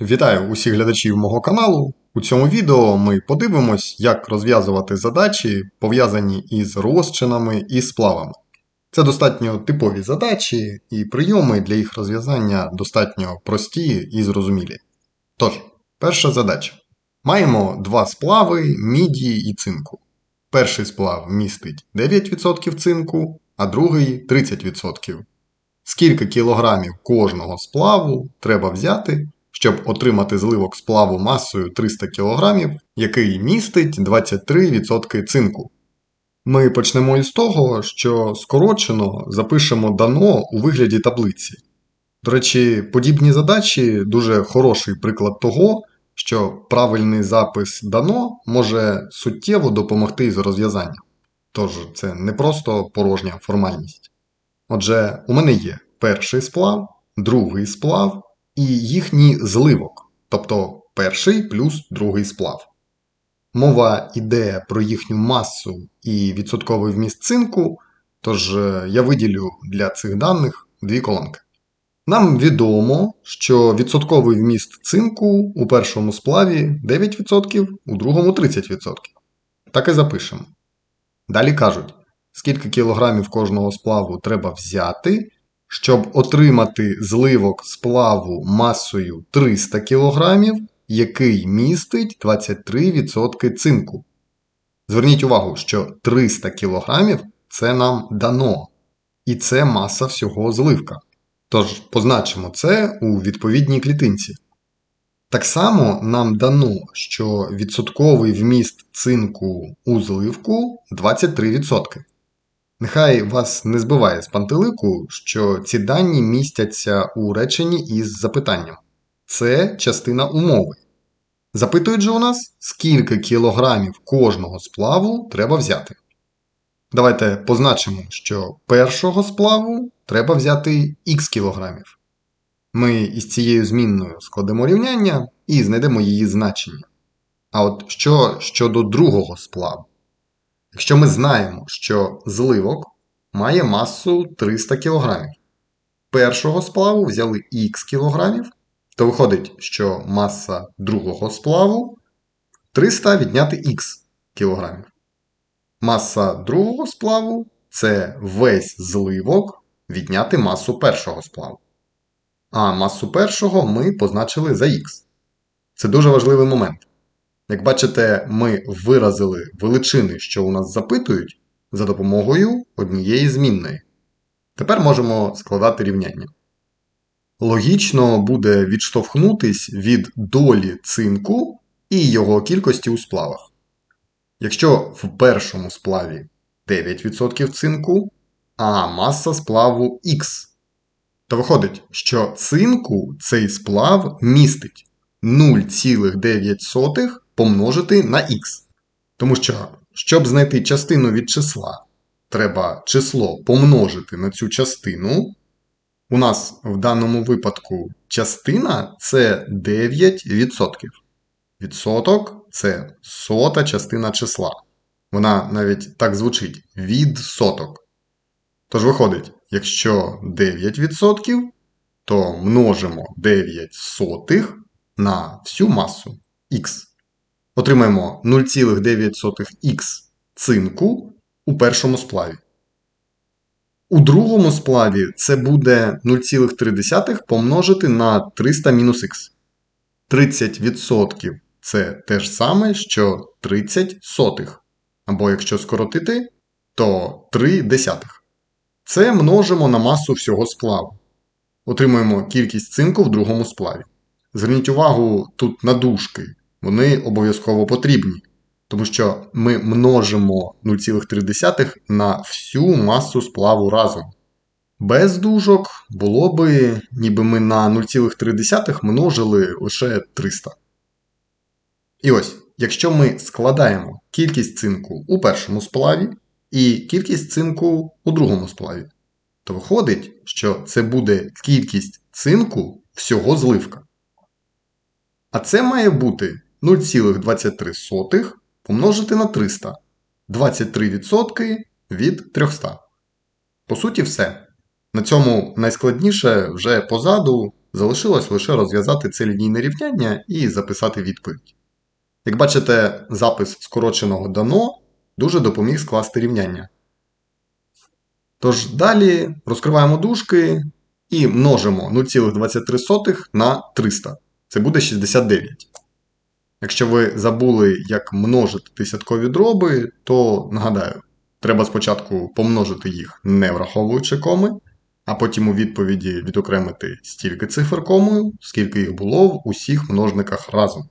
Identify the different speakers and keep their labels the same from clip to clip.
Speaker 1: Вітаю усіх глядачів мого каналу. У цьому відео ми подивимось, як розв'язувати задачі, пов'язані із розчинами і сплавами. Це достатньо типові задачі, і прийоми для їх розв'язання достатньо прості і зрозумілі. Тож, перша задача. Маємо два сплави міді і цинку. Перший сплав містить 9% цинку, а другий 30%. Скільки кілограмів кожного сплаву треба взяти, щоб отримати зливок сплаву масою 300 кг, який містить 23% цинку. Ми почнемо із того, що скорочено запишемо дано у вигляді таблиці. До речі, подібні задачі дуже хороший приклад того, що правильний запис дано може суттєво допомогти з розв'язанням. Тож це не просто порожня формальність. Отже, у мене є перший сплав, другий сплав і їхній зливок, тобто перший плюс другий сплав. Мова йде про їхню масу і відсотковий вміст цинку, тож е, я виділю для цих даних дві колонки. Нам відомо, що відсотковий вміст цинку у першому сплаві 9%, у другому 30%. Так і запишемо. Далі кажуть, скільки кілограмів кожного сплаву треба взяти, щоб отримати зливок сплаву масою 300 кг, який містить 23% цинку. Зверніть увагу, що 300 кг це нам дано, і це маса всього зливка. Тож позначимо це у відповідній клітинці. Так само нам дано, що відсотковий вміст цинку у зливку 23%. Нехай вас не збиває з пантелику, що ці дані містяться у реченні із запитанням. Це частина умови. Запитують же у нас, скільки кілограмів кожного сплаву треба взяти. Давайте позначимо, що першого сплаву треба взяти х кілограмів. Ми із цією змінною складемо рівняння і знайдемо її значення. А от що щодо другого сплаву? Якщо ми знаємо, що зливок має масу 300 кг, першого сплаву взяли х кілограмів, то виходить, що маса другого сплаву 300 відняти х кілограмів. Маса другого сплаву це весь зливок відняти масу першого сплаву. А масу першого ми позначили за х. Це дуже важливий момент. Як бачите, ми виразили величини, що у нас запитують, за допомогою однієї змінної. Тепер можемо складати рівняння. Логічно буде відштовхнутись від долі цинку і його кількості у сплавах. Якщо в першому сплаві 9% цинку, а маса сплаву Х, то виходить, що цинку цей сплав містить 0,9 помножити на х. Тому що, щоб знайти частину від числа, треба число помножити на цю частину. У нас в даному випадку частина це 9%. Відсоток це сота частина числа. Вона навіть так звучить відсоток. Тож виходить, якщо 9%, то множимо 9 сотих на всю масу х. Отримаємо 0,9х цинку у першому сплаві. У другому сплаві це буде 0,3 помножити на 300 мінус х. 30% це те ж саме, що 30 сотих. Або якщо скоротити, то 3 десятих. Це множимо на масу всього сплаву. Отримуємо кількість цинку в другому сплаві. Зверніть увагу тут на дужки. Вони обов'язково потрібні, тому що ми множимо 0,3 на всю масу сплаву разом. Без дужок було би, ніби ми на 0,3 множили лише 300. І ось, якщо ми складаємо кількість цинку у першому сплаві і кількість цинку у другому сплаві, то виходить, що це буде кількість цинку всього зливка. А це має бути 0,23 помножити на 300. 23% від 300. По суті, все. На цьому найскладніше вже позаду, залишилось лише розв'язати це лінійне рівняння і записати відповідь. Як бачите, запис скороченого дано дуже допоміг скласти рівняння. Тож далі розкриваємо дужки і множимо 0,23 на 300. Це буде 69. Якщо ви забули, як множити десяткові дроби, то нагадаю, треба спочатку помножити їх, не враховуючи коми, а потім у відповіді відокремити стільки цифр комою, скільки їх було в усіх множниках разом.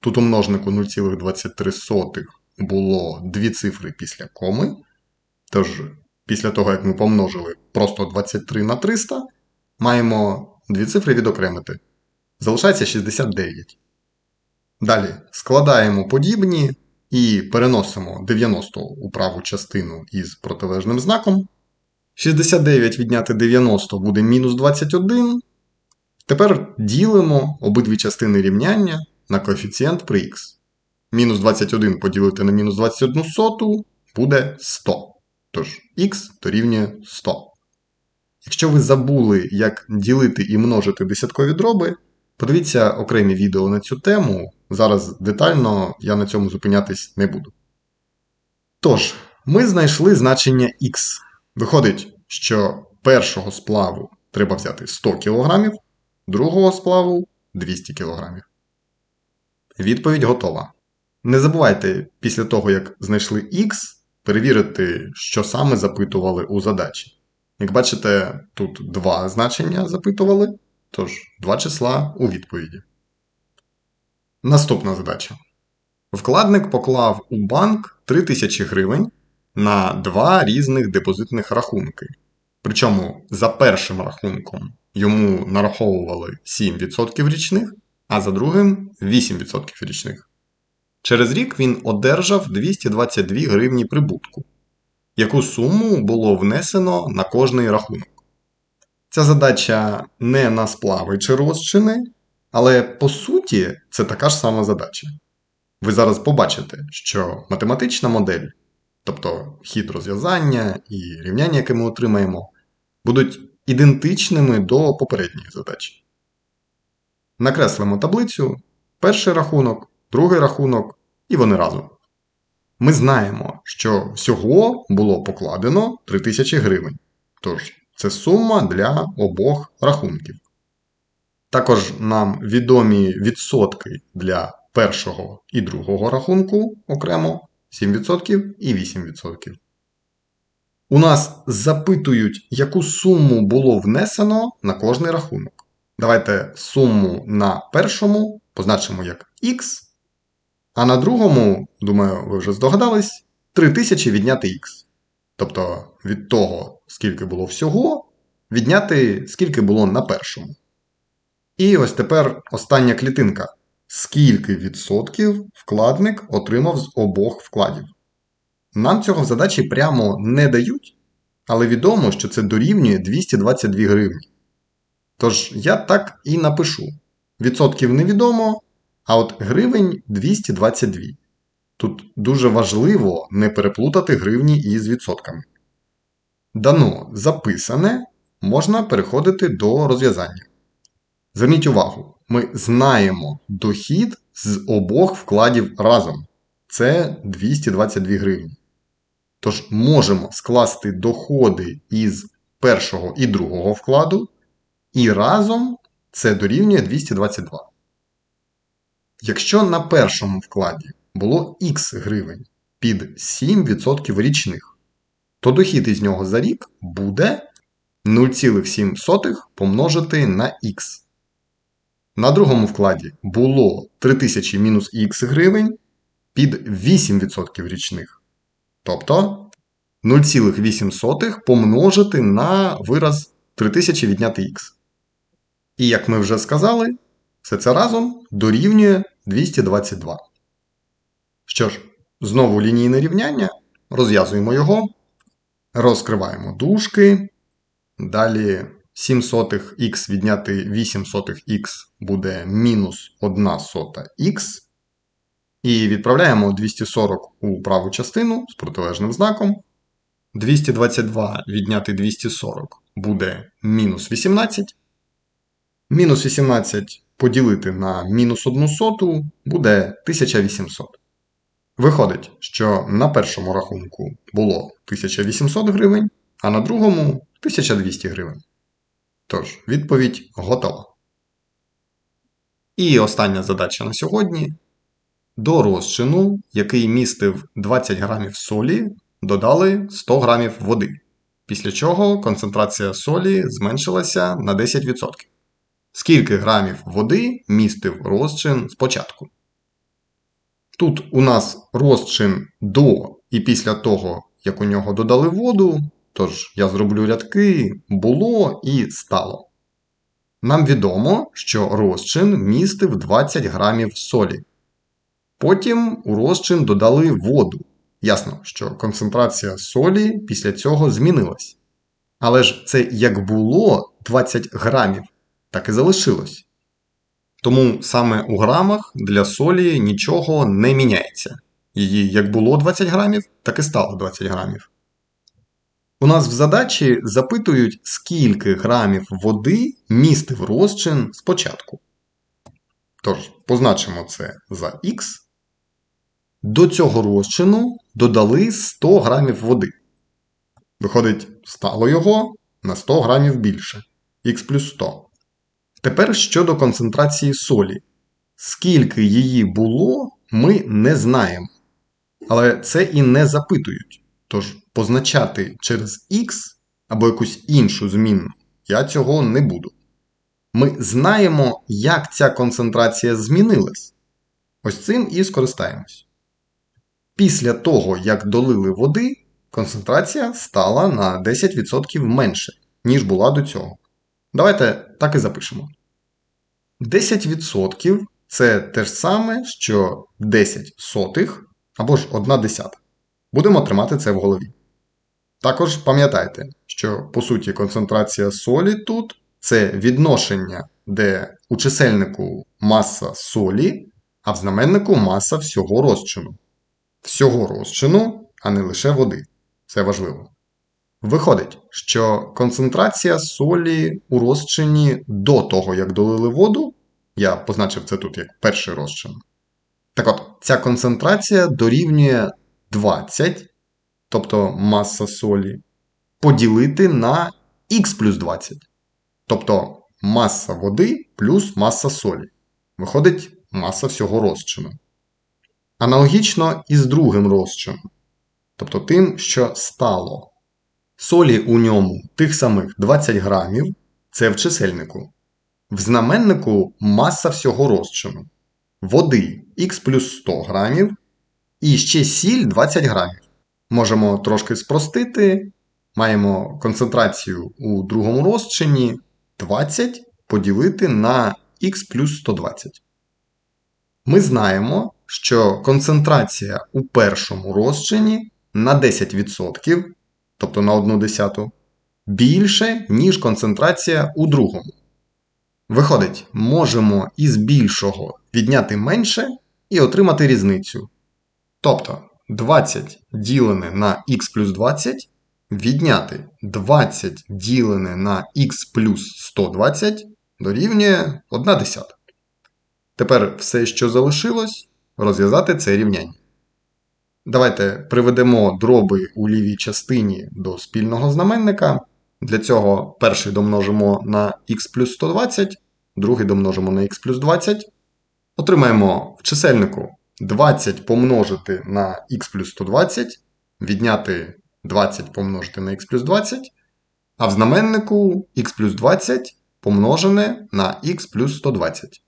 Speaker 1: Тут у множнику 0,23 було дві цифри після коми. Тож, після того, як ми помножили просто 23 на 300, маємо дві цифри відокремити. Залишається 69. Далі складаємо подібні і переносимо 90 у праву частину із протилежним знаком. 69 відняти 90 буде мінус 21. Тепер ділимо обидві частини рівняння на коефіцієнт при х. Мінус 21 поділити на мінус 21 соту буде 100. Тож х дорівнює 100. Якщо ви забули, як ділити і множити десяткові дроби, подивіться окремі відео на цю тему. Зараз детально я на цьому зупинятись не буду. Тож, ми знайшли значення х. Виходить, що першого сплаву треба взяти 100 кг, другого сплаву 200 кг. Відповідь готова. Не забувайте, після того, як знайшли х, перевірити, що саме запитували у задачі. Як бачите, тут два значення запитували, тож два числа у відповіді. Наступна задача. Вкладник поклав у банк 3000 гривень на два різних депозитних рахунки. Причому за першим рахунком йому нараховували 7% річних, а за другим 8% річних. Через рік він одержав 222 гривні прибутку, яку суму було внесено на кожний рахунок. Ця задача не на сплави чи розчини, але по суті це така ж сама задача. Ви зараз побачите, що математична модель, тобто хід розв'язання і рівняння, яке ми отримаємо, будуть ідентичними до попередньої задачі. Накреслимо таблицю, перший рахунок, другий рахунок, і вони разом. Ми знаємо, що всього було покладено 3000 гривень. Тож, це сума для обох рахунків. Також нам відомі відсотки для першого і другого рахунку окремо 7% і 8%. У нас запитують, яку суму було внесено на кожний рахунок. Давайте суму на першому позначимо як X, а на другому, думаю, ви вже здогадались, 3000 відняти Х. Тобто від того, скільки було всього, відняти скільки було на першому. І ось тепер остання клітинка. Скільки відсотків вкладник отримав з обох вкладів? Нам цього в задачі прямо не дають, але відомо, що це дорівнює 222 гривні. Тож я так і напишу. Відсотків невідомо, а от гривень 222. Тут дуже важливо не переплутати гривні із відсотками. Дано записане, можна переходити до розв'язання. Зверніть увагу, ми знаємо дохід з обох вкладів разом. Це 222 гривні. Тож можемо скласти доходи із першого і другого вкладу, і разом це дорівнює 222. Якщо на першому вкладі було Х гривень під 7% річних, то дохід із нього за рік буде 0,7 помножити на Х. На другому вкладі було 3000 мінус Х гривень під 8% річних. Тобто 0,8 помножити на вираз 3000 відняти Х. І як ми вже сказали, все це разом дорівнює 222. Що ж, знову лінійне рівняння. Розв'язуємо його, розкриваємо дужки. Далі 7 сотих х відняти 8 сотих х буде мінус 1 сота х. І відправляємо 240 у праву частину з протилежним знаком. 222 відняти 240 буде мінус 18. Мінус 18 поділити на мінус 1 соту буде 1800. Виходить, що на першому рахунку було 1800 гривень, а на другому 1200 гривень. Тож, відповідь готова. І остання задача на сьогодні. До розчину, який містив 20 грамів солі, додали 100 грамів води, після чого концентрація солі зменшилася на 10%. Скільки грамів води містив розчин спочатку? Тут у нас розчин до і після того, як у нього додали воду, тож я зроблю рядки було і стало. Нам відомо, що розчин містив 20 грамів солі. Потім у розчин додали воду. Ясно, що концентрація солі після цього змінилась. Але ж це як було 20 грамів, так і залишилось. Тому саме у грамах для солі нічого не міняється. Її як було 20 грамів, так і стало 20 грамів. У нас в задачі запитують, скільки грамів води містив розчин спочатку. Тож, позначимо це за х. До цього розчину додали 100 грамів води. Виходить, стало його на 100 грамів більше х плюс 100. Тепер щодо концентрації солі. Скільки її було, ми не знаємо. Але це і не запитують. Тож позначати через х або якусь іншу змінну я цього не буду. Ми знаємо, як ця концентрація змінилась. Ось цим і скористаємось. Після того, як долили води, концентрація стала на 10% менше, ніж була до цього. Давайте так і запишемо. 10% це те ж саме, що 10 сотих або ж 1 десята. Будемо тримати це в голові. Також пам'ятайте, що по суті концентрація солі тут це відношення, де у чисельнику маса солі, а в знаменнику маса всього розчину. Всього розчину, а не лише води. Це важливо. Виходить, що концентрація солі у розчині до того, як долили воду, я позначив це тут як перший розчин. Так от, ця концентрація дорівнює 20, тобто маса солі, поділити на х плюс 20. Тобто маса води плюс маса солі. Виходить маса всього розчину. Аналогічно і з другим розчином. Тобто тим, що стало. Солі у ньому тих самих 20 грамів, це в чисельнику. В знаменнику маса всього розчину. Води х плюс 100 грамів. І ще сіль 20 грамів. Можемо трошки спростити. Маємо концентрацію у другому розчині 20 поділити на х плюс 120. Ми знаємо, що концентрація у першому розчині на 10%, тобто на 1 десяту, більше, ніж концентрація у другому. Виходить, можемо із більшого відняти менше і отримати різницю. Тобто 20 ділене на х плюс 20 відняти 20 ділене на х плюс 120 дорівнює 1 десята. Тепер все, що залишилось, розв'язати це рівняння. Давайте приведемо дроби у лівій частині до спільного знаменника. Для цього перший домножимо на х плюс 120, другий домножимо на х плюс 20. Отримаємо в чисельнику 20 помножити на х плюс 120, відняти 20 помножити на х плюс 20, а в знаменнику х плюс 20 помножене на х плюс 120.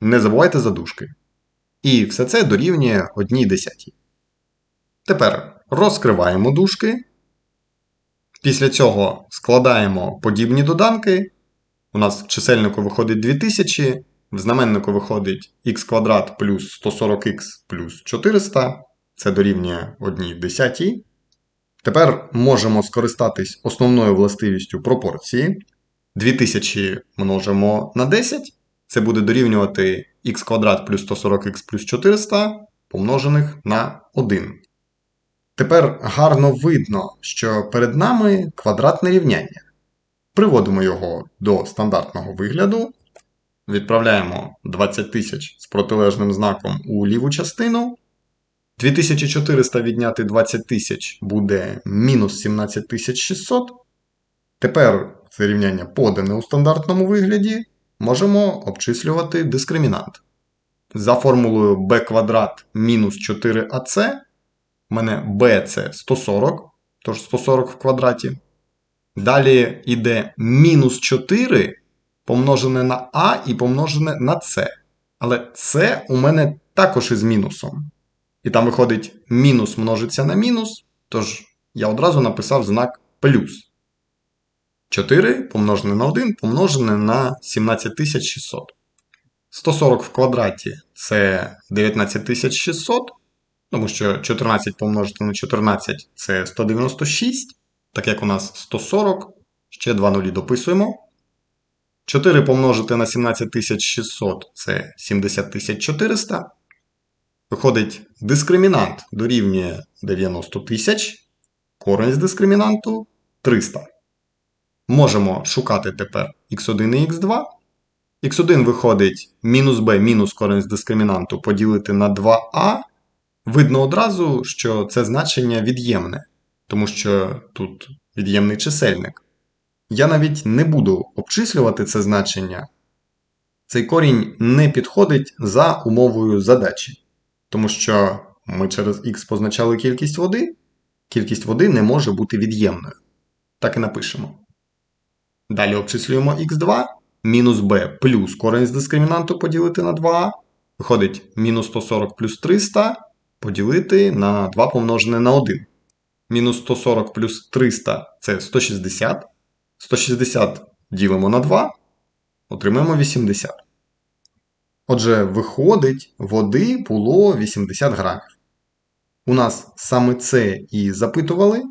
Speaker 1: Не забувайте за дужки. І все це дорівнює 1 десятій. Тепер розкриваємо дужки. Після цього складаємо подібні доданки. У нас в чисельнику виходить 2000, в знаменнику виходить х квадрат плюс 140х плюс 400. Це дорівнює 1 десятій. Тепер можемо скористатись основною властивістю пропорції. 2000 множимо на 10. Це буде дорівнювати х квадрат плюс 140х плюс 400 помножених на 1. Тепер гарно видно, що перед нами квадратне рівняння. Приводимо його до стандартного вигляду. відправляємо 20 тисяч з протилежним знаком у ліву частину. 2400 відняти 20 тисяч буде мінус 17600. Тепер це рівняння подане у стандартному вигляді. Можемо обчислювати дискримінант. За формулою b квадрат мінус 4ac. У мене b це 140, тож 140 в квадраті. Далі йде мінус 4 помножене на а і помножене на c. Але це у мене також із мінусом. І там виходить мінус множиться на мінус, тож я одразу написав знак плюс. 4 помножене на 1 помножене на 17600. 140 в квадраті це 19600, тому що 14 помножити на 14 це 196, так як у нас 140, ще 2 нулі дописуємо. 4 помножити на 17600 це 70400. Виходить, дискримінант дорівнює 90 тисяч, корень з дискримінанту 300. Можемо шукати тепер x1 і x2. x1 виходить мінус b мінус корень з дискримінанту поділити на 2a. Видно одразу, що це значення від'ємне, тому що тут від'ємний чисельник. Я навіть не буду обчислювати це значення. Цей корінь не підходить за умовою задачі, тому що ми через х позначали кількість води, кількість води не може бути від'ємною. Так і напишемо. Далі обчислюємо х2, мінус b плюс корень з дискримінанту поділити на 2а. Виходить мінус 140 плюс 300 поділити на 2 помножене на 1. Мінус 140 плюс 300 це 160. 160 ділимо на 2, отримаємо 80. Отже, виходить, води було 80 грамів. У нас саме це і запитували.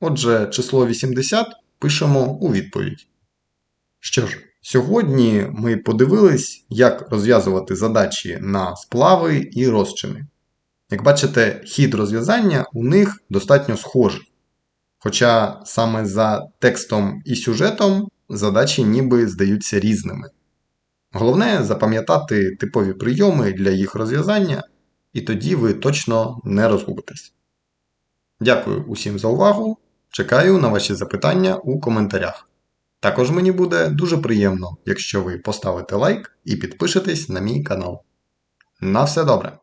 Speaker 1: Отже, число 80 пишемо у відповідь. Що ж, сьогодні ми подивились, як розв'язувати задачі на сплави і розчини. Як бачите, хід розв'язання у них достатньо схожий. Хоча саме за текстом і сюжетом задачі ніби здаються різними. Головне запам'ятати типові прийоми для їх розв'язання, і тоді ви точно не розгубитесь. Дякую усім за увагу. Чекаю на ваші запитання у коментарях. Також мені буде дуже приємно, якщо ви поставите лайк і підпишетесь на мій канал. На все добре!